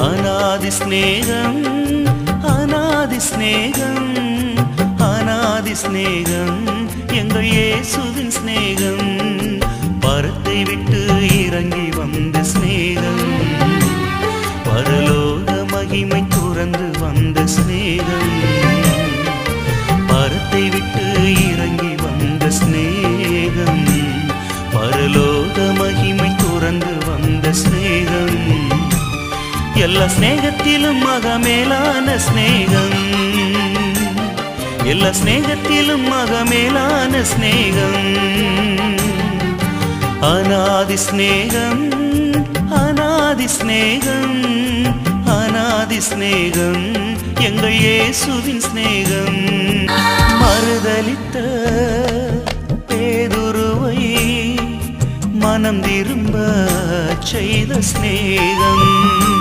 அநாதி ஸ்நேகம் அநாதி ஸ்நேகம் அநாதி ஸ்நேகம் எங்கள் இயேசுவின் ஸ்நேகம் பரத்தை விட்டு இறங்கி வந்த ஸ்நேகம் பரலோக மகிமை துறந்து வந்த ஸ்நேகம் பரத்தை விட்டு இறங்கி வந்த ஸ்நேகம் பரலோக மகிமை துறந்து வந்த ஸ்நேகம் எல்லா ஸ்நேகத்திலும் மக மேலான ஸ்நேகம் எல்லா ஸ்நேகத்திலும் மக மேலான ஸ்நேகம் அநாதி ஸ்நேகம் அநாதி ஸ்நேகம் அநாதி ஸ்நேகம் எங்கள் இயேசுவின் ஸ்நேகம் மறுதளித்த பேதுருவை மனம் திரும்ப செய்த ஸ்நேகம்